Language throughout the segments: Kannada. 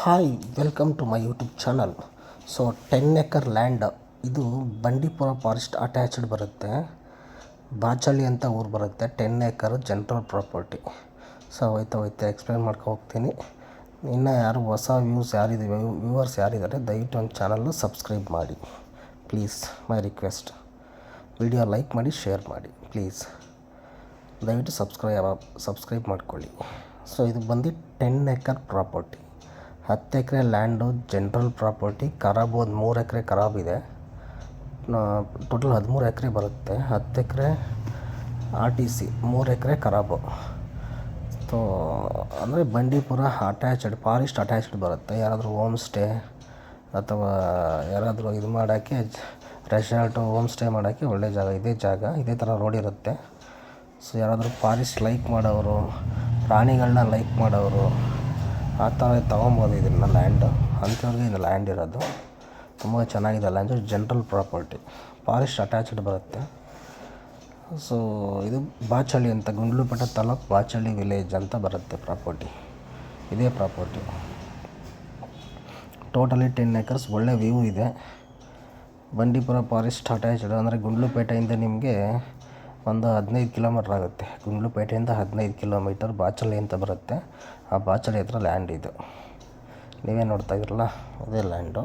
Hi, welcome to my YouTube channel. So, ten acre land, ಇದು ಬಂಡೀಪುರ ಫಾರೆಸ್ಟ್ ಅಟ್ಯಾಚ್ಡ್ ಬರುತ್ತೆ. ಬಾಚಳ್ಳಿ ಅಂತ ಊರು ಬರುತ್ತೆ, ten acre general property. So, ಹೋಯ್ತಾ ಹೋಯ್ತಾ ಎಕ್ಸ್ಪ್ಲೇನ್ ಮಾಡ್ಕೊ ಹೋಗ್ತೀನಿ. ಇನ್ನು ಯಾರು ಹೊಸ ವ್ಯೂಸ್ ಯಾರಿದೆ ವ್ಯೂವರ್ಸ್ ಯಾರಿದ್ದಾರೆ, ದಯವಿಟ್ಟು ಒಂದು ಚಾನಲ್ನ ಸಬ್ಸ್ಕ್ರೈಬ್ ಮಾಡಿ. Please my request video like ಮಾಡಿ ಶೇರ್ ಮಾಡಿ ಪ್ಲೀಸ್ ದಯವಿಟ್ಟು ಸಬ್ಸ್ಕ್ರೈಬ್ ಸಬ್ಸ್ಕ್ರೈಬ್ ಮಾಡ್ಕೊಳ್ಳಿ. ಸೊ ಇದು ಬಂದು ಟೆನ್ ಎಕರ್ ಪ್ರಾಪರ್ಟಿ. ಹತ್ತು ಎಕರೆ ಲ್ಯಾಂಡು, ಜನ್ರಲ್ ಪ್ರಾಪರ್ಟಿ ಖರಾಬು ಒಂದು ಮೂರು ಎಕರೆ ಖರಾಬಿದೆ ಟೋಟಲ್ ಹದಿಮೂರು ಎಕರೆ ಬರುತ್ತೆ. ಹತ್ತು ಎಕರೆ ಆರ್ ಟಿ ಸಿ, ಮೂರು ಎಕರೆ ಖರಾಬು ಸೊ ಅಂದರೆ ಬಂಡೀಪುರ ಅಟ್ಯಾಚ್ಡ್ ಫಾರೆಸ್ಟ್ ಅಟ್ಯಾಚ್ಡ್ ಬರುತ್ತೆ. ಯಾರಾದರೂ ಹೋಮ್ ಸ್ಟೇ ಅಥವಾ ಯಾರಾದರೂ ಇದು ಮಾಡೋಕ್ಕೆ ರೆಸಾರ್ಟು ಹೋಮ್ ಸ್ಟೇ ಮಾಡೋಕ್ಕೆ ಒಳ್ಳೆ ಜಾಗ, ಇದೇ ಜಾಗ, ಇದೇ ಥರ ರೋಡ್ ಇರುತ್ತೆ. ಸೊ ಯಾರಾದರೂ ಫಾರೆಸ್ಟ್ ಲೈಕ್ ಮಾಡೋರು ಪ್ರಾಣಿಗಳನ್ನ ಲೈಕ್ ಮಾಡೋರು ಆ ಥರ ತೊಗೊಬೋದು ಇದನ್ನು ಲ್ಯಾಂಡು ಅಂಥವ್ರಿಗೆ ಇದು ಲ್ಯಾಂಡ್ ಇರೋದು. ತುಂಬ ಚೆನ್ನಾಗಿದೆ land general property forest attached ಬರುತ್ತೆ. ಸೊ ಇದು ಬಾಚಳ್ಳಿ ಅಂತ ಗುಂಡ್ಲುಪೇಟೆ ತಾಲೂಕು ಬಾಚಳ್ಳಿ ವಿಲೇಜ್ ಅಂತ ಬರುತ್ತೆ ಪ್ರಾಪರ್ಟಿ ಇದೇ ಪ್ರಾಪರ್ಟಿ ಟೋಟಲಿ ಟೆನ್ ಏಕರ್ಸ್ ಒಳ್ಳೆ ವ್ಯೂ ಇದೆ. ಬಂಡೀಪುರ ಫಾರೆಸ್ಟ್ ಅಟ್ಯಾಚ್ಡ್ ಅಂದರೆ ಗುಂಡ್ಲುಪೇಟೆಯಿಂದ ನಿಮಗೆ ಒಂದು ಹದಿನೈದು ಕಿಲೋಮೀಟ್ರ್ ಆಗುತ್ತೆ. ಗುಂಡ್ಲುಪೇಟೆಯಿಂದ ಹದಿನೈದು ಕಿಲೋಮೀಟರ್ ಬಾಚಳ್ಳಿ ಅಂತ ಬರುತ್ತೆ. ಆ ಬಾಚಳ್ಳಿ ಹತ್ರ ಲ್ಯಾಂಡ್ ಇದು. ನೀವೇ ನೋಡ್ತಾ ಇದ್ರಲ್ಲ, ಅದೇ ಲ್ಯಾಂಡು.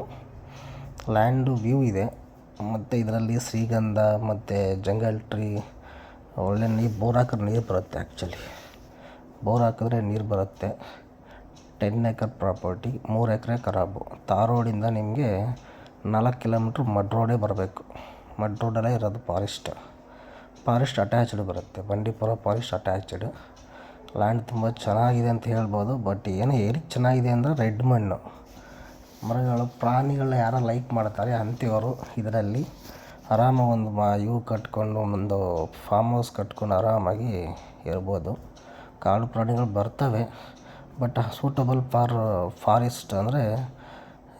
ಲ್ಯಾಂಡು ವ್ಯೂ ಇದೆ. ಮತ್ತು ಇದರಲ್ಲಿ ಶ್ರೀಗಂಧ, ಮತ್ತು ಜಂಗಲ್ ಟ್ರೀ, ಒಳ್ಳೆ ನೀರು, ಬೋರ್ ಹಾಕಿದ್ರೆ ನೀರು ಬರುತ್ತೆ ಆ್ಯಕ್ಚುಲಿ ಬೋರ್ ಹಾಕಿದ್ರೆ ನೀರು ಬರುತ್ತೆ. ಟೆನ್ ಎಕರ್ ಪ್ರಾಪರ್ಟಿ ಮೂರು ಎಕರೆ ಖರಾಬು ತಾರ್ ರೋಡಿಂದ ನಿಮಗೆ ನಾಲ್ಕು ಕಿಲೋಮೀಟ್ರ್ ಮಡ್ ರೋಡೇ ಬರಬೇಕು. ಮಡ್ ರೋಡಲ್ಲೇ ಇರೋದು ಫಾರೆಸ್ಟ್ ಫಾರೆಸ್ಟ್ ಅಟ್ಯಾಚ್ಡ್ ಬರುತ್ತೆ. ಬಂಡೀಪುರ ಫಾರೆಸ್ಟ್ ಅಟ್ಯಾಚ್ಡ್ ಲ್ಯಾಂಡ್ ತುಂಬ ಚೆನ್ನಾಗಿದೆ ಅಂತ ಹೇಳ್ಬೋದು. ಬಟ್ ಏನು ಏನಕ್ಕೆ ಚೆನ್ನಾಗಿದೆ ಅಂದರೆ ರೆಡ್ ಮಣ್ಣು. ಮರಗಳು, ಪ್ರಾಣಿಗಳನ್ನ ಯಾರೋ ಲೈಕ್ ಮಾಡ್ತಾರೆ ಅಂಥವರು ಇದರಲ್ಲಿ. ಆರಾಮಾಗಿ ಒಂದು ಮಾ, ಇವು ಕಟ್ಕೊಂಡು ಒಂದು ಫಾರ್ಮ್ ಹೌಸ್ ಕಟ್ಕೊಂಡು ಆರಾಮಾಗಿ ಇರ್ಬೋದು. ಕಾಡು ಪ್ರಾಣಿಗಳು ಬರ್ತವೆ. ಬಟ್ ಸೂಟಬಲ್ ಫಾರ್ ಫಾರೆಸ್ಟ್ ಅಂದರೆ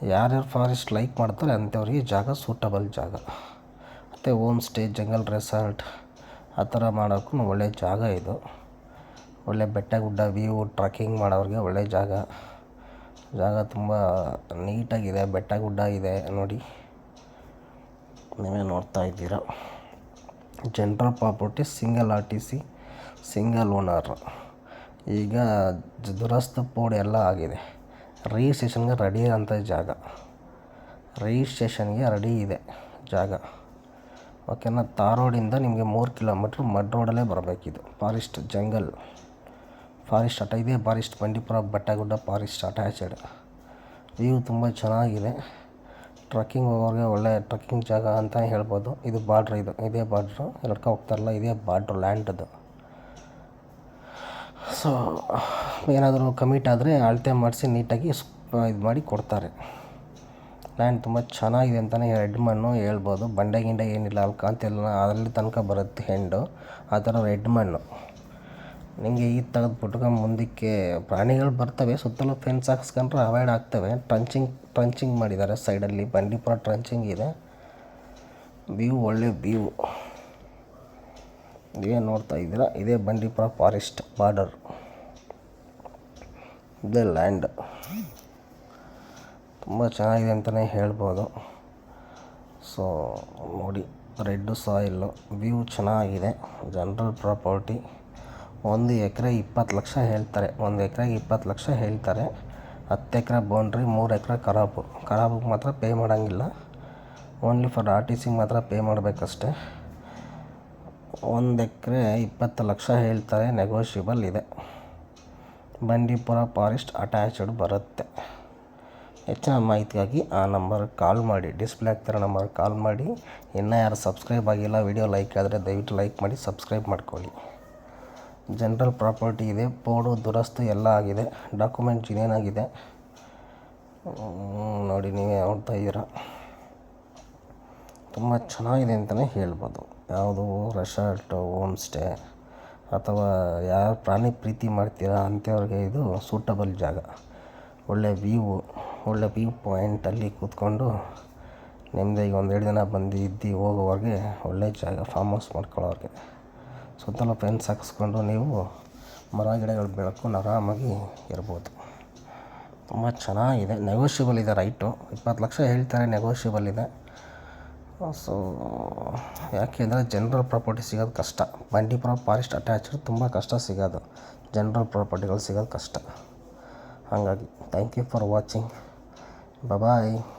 ಯಾರ್ಯಾರು ಫಾರೆಸ್ಟ್ ಲೈಕ್ ಮಾಡ್ತಾರೆ ಅಂಥವ್ರಿಗೆ ಜಾಗ ಸೂಟಬಲ್ ಜಾಗ. ಮತ್ತು ಹೋಮ್ ಸ್ಟೇ ಜಂಗಲ್ ರೆಸಾರ್ಟ್ ಆ ಥರ ಮಾಡೋಕ್ಕೂ ಒಳ್ಳೆ ಜಾಗ ಇದು. ಒಳ್ಳೆ ಬೆಟ್ಟ ಗುಡ್ಡ ವ್ಯೂ ಟ್ರಕ್ಕಿಂಗ್ ಮಾಡೋರಿಗೆ ಒಳ್ಳೆ ಜಾಗ. ಜಾಗ ತುಂಬ ನೀಟಾಗಿದೆ, ಬೆಟ್ಟ ಗುಡ್ಡ ಇದೆ ನೋಡಿ. ನೀವೇ ನೋಡ್ತಾ ಇದ್ದೀರ. General property single R T C single owner ಈಗ ದುರಸ್ತು ಪೋಡ್ ಎಲ್ಲ ಆಗಿದೆ. ರಿಜಿಸ್ಟ್ರೇಷನ್ಗೆ ರೆಡಿ ಅಂತ ಜಾಗ. ರಿಜಿಸ್ಟ್ರೇಷನ್ಗೆ ರೆಡಿ ಇದೆ ಜಾಗ. ಓಕೆನಾ? ತಾರ್ ರೋಡಿಂದ ನಿಮಗೆ ಮೂರು ಕಿಲೋಮೀಟ್ರ್ ಮಡ್ ರೋಡಲ್ಲೇ ಬರಬೇಕಿದು. Forest jungle. ಫಾರೆಸ್ಟ್ ಅಟ ಇದೆ ಫಾರೆಸ್ಟ್ ಬಂಡೀಪುರ, ಬೆಟ್ಟಗುಡ್ಡ, ಫಾರೆಸ್ಟ್ ಅಟ್ಯಾಚಡ್. ವ್ಯೂ ತುಂಬ ಚೆನ್ನಾಗಿದೆ. ಟ್ರಕ್ಕಿಂಗ್ ಹೋಗೋರಿಗೆ ಒಳ್ಳೆ ಟ್ರಕ್ಕಿಂಗ್ ಜಾಗ ಅಂತ ಹೇಳ್ಬೋದು. ಇದು ಬಾರ್ಡ್ರ್ ಇದು. ಇದೇ ಬಾರ್ಡ್ರು. ಎಲ್ಕ ಹೋಗ್ತಾರಲ್ಲ ಇದೇ ಬಾರ್ಡ್ರು ಲ್ಯಾಂಡದು. ಸೊ ಏನಾದರೂ ಕಮಿಟ್ ಆದರೆ ಅಳತೆ ಮಾಡಿಸಿ ನೀಟಾಗಿ ಇದು ಮಾಡಿ ಕೊಡ್ತಾರೆ. ಲ್ಯಾಂಡ್ ತುಂಬ ಚೆನ್ನಾಗಿದೆ ಅಂತಲೇ ರೆಡ್ ಮಣ್ಣು ಹೇಳ್ಬೋದು. ಬಂಡೆ ಗಿಂಡೆ ಏನಿಲ್ಲ ಅಲ್ಲಿ ಕಾಂತಿಲ್ಲ ಅದರಲ್ಲಿ ತನಕ ಬರುತ್ತೆ ಹೆಂಡು ಆ ಥರ ರೆಡ್ ಮಣ್ಣು. ನಿಮಗೆ ಈ ತೆಗೆದು ಬಿಟ್ಕೊಂಡು ಮುಂದಕ್ಕೆ ಪ್ರಾಣಿಗಳು ಬರ್ತವೆ, ಸುತ್ತಲೂ ಫೆನ್ಸ್ ಹಾಕ್ಸ್ಕೊಂಡ್ರೆ ಅವಾಯ್ಡ್ ಆಗ್ತವೆ. ಟ್ರಂಚಿಂಗ್ ಟ್ರಂಚಿಂಗ್ ಮಾಡಿದ್ದಾರೆ ಸೈಡಲ್ಲಿ ಬಂಡೀಪುರ ಟ್ರಂಚಿಂಗ್ ಇದೆ. ವ್ಯೂ ಒಳ್ಳೆ ವ್ಯೂ ನೀವೇ ನೋಡ್ತಾ ಇದ್ದೀರಾ? ಇದೇ ಬಂಡೀಪುರ ಫಾರೆಸ್ಟ್ ಬಾರ್ಡರ್ ಇದೆ ಲ್ಯಾಂಡ್ ತುಂಬ ಚೆನ್ನಾಗಿದೆ ಅಂತಲೇ ಹೇಳ್ಬೋದು. ಸೊ ನೋಡಿ, ರೆಡ್ಡು ಸಾಯಿಲ್ಲು ವ್ಯೂ ಚೆನ್ನಾಗಿದೆ. ಜನರಲ್ ಪ್ರಾಪರ್ಟಿ ಒಂದು ಎಕರೆ ಇಪ್ಪತ್ತು ಲಕ್ಷ ಹೇಳ್ತಾರೆ. ಒಂದು ಎಕರೆಗೆ ಇಪ್ಪತ್ತು ಲಕ್ಷ ಹೇಳ್ತಾರೆ. ಹತ್ತು ಎಕರೆ ಬೌಂಡ್ರಿ ಮೂರು ಎಕರೆ ಖರಾಬು ಖರಾಬಿಗೆ ಮಾತ್ರ ಪೇ ಮಾಡೋಂಗಿಲ್ಲ. ಓನ್ಲಿ ಫಾರ್ ಆರ್ ಟಿ ಮಾತ್ರ ಪೇ ಮಾಡಬೇಕಷ್ಟೆ. ಒಂದು ಎಕರೆ ಇಪ್ಪತ್ತು ಲಕ್ಷ ಹೇಳ್ತಾರೆ. ನೆಗೋಷಿಯಬಲ್ ಇದೆ. ಬಂಡೀಪುರ ಫಾರೆಸ್ಟ್ ಅಟ್ಯಾಚ್ಡ್ ಬರುತ್ತೆ. ಹೆಚ್ಚಿನ ಮಾಹಿತಿಗಾಗಿ ಆ ನಂಬರ್ ಕಾಲ್ ಮಾಡಿ ಡಿಸ್ಪ್ಲೇ ಆಗ್ತಿರೋ ನಂಬರ್ ಕಾಲ್ ಮಾಡಿ. ಇನ್ನೂ ಯಾರು ಸಬ್ಸ್ಕ್ರೈಬ್ ಆಗಿಲ್ಲ ವಿಡಿಯೋ ಲೈಕ್ ಆದರೆ ದಯವಿಟ್ಟು ಲೈಕ್ ಮಾಡಿ ಸಬ್ಸ್ಕ್ರೈಬ್ ಮಾಡ್ಕೊಳ್ಳಿ. ಜನ್ರಲ್ ಪ್ರಾಪರ್ಟಿ ಇದೆ ಬೋರ್ಡು ದುರಸ್ತು ಎಲ್ಲ ಆಗಿದೆ ಡಾಕ್ಯುಮೆಂಟ್ ಏನೇನಾಗಿದೆ ನೋಡಿ ನೀವೇ ನೋಡ್ತಾ ಇದ್ದೀರಾ. ತುಂಬ ಚೆನ್ನಾಗಿದೆ ಅಂತಲೇ ಹೇಳ್ಬೋದು. ಯಾವುದು ರೆಸಾರ್ಟು ಹೋಮ್ ಸ್ಟೇ ಅಥವಾ ಯಾರು ಪ್ರಾಣಿ ಪ್ರೀತಿ ಮಾಡ್ತೀರಾ ಅಂಥವ್ರಿಗೆ ಇದು ಸೂಟಬಲ್ ಜಾಗ. ಒಳ್ಳೆ ವ್ಯೂ ಒಳ್ಳೆ ವ್ಯೂ ಪಾಯಿಂಟಲ್ಲಿ ಕೂತ್ಕೊಂಡು ನೆಮ್ಮದಿಯಾಗಿ ಒಂದು ಎರಡು ದಿನ ಬಂದು ಇದ್ದು ಹೋಗುವಾಗೆ ಒಳ್ಳೆ ಜಾಗ ಫಾರ್ಮ್ ಹೌಸ್ ಮಾಡ್ಕೊಳ್ಳೋರಿಗೆ ಸುತ್ತಲೂ ಫೆನ್ಸ್ ಹಾಕಿಸ್ಕೊಂಡು ನೀವು ಮರ, ಗಿಡಗಳು ಬೆಳ್ಕೊಂಡು ಆರಾಮಾಗಿ ಇರ್ಬೋದು. ತುಂಬ ಚೆನ್ನಾಗಿದೆ. ನೆಗೋಷಿಯಬಲ್ ಇದೆ ರೈಟು. ಇಪ್ಪತ್ತು ಲಕ್ಷ ಹೇಳ್ತಾರೆ ನೆಗೋಷಿಯಬಲ್ ಇದೆ. ಸೊ ಯಾಕೆಂದರೆ ಜನರಲ್ ಪ್ರಾಪರ್ಟಿ ಸಿಗೋದು ಕಷ್ಟ. ಬಂಡೀಪುರ ಫಾರೆಸ್ಟ್ ಅಟ್ಯಾಚ್ಡ್ ತುಂಬ ಕಷ್ಟ ಸಿಗೋದು. ಜನರಲ್ ಪ್ರಾಪರ್ಟಿಗಳು ಸಿಗೋದು ಕಷ್ಟ. ಹಾಗಾಗಿ thank you for watching Bye-bye.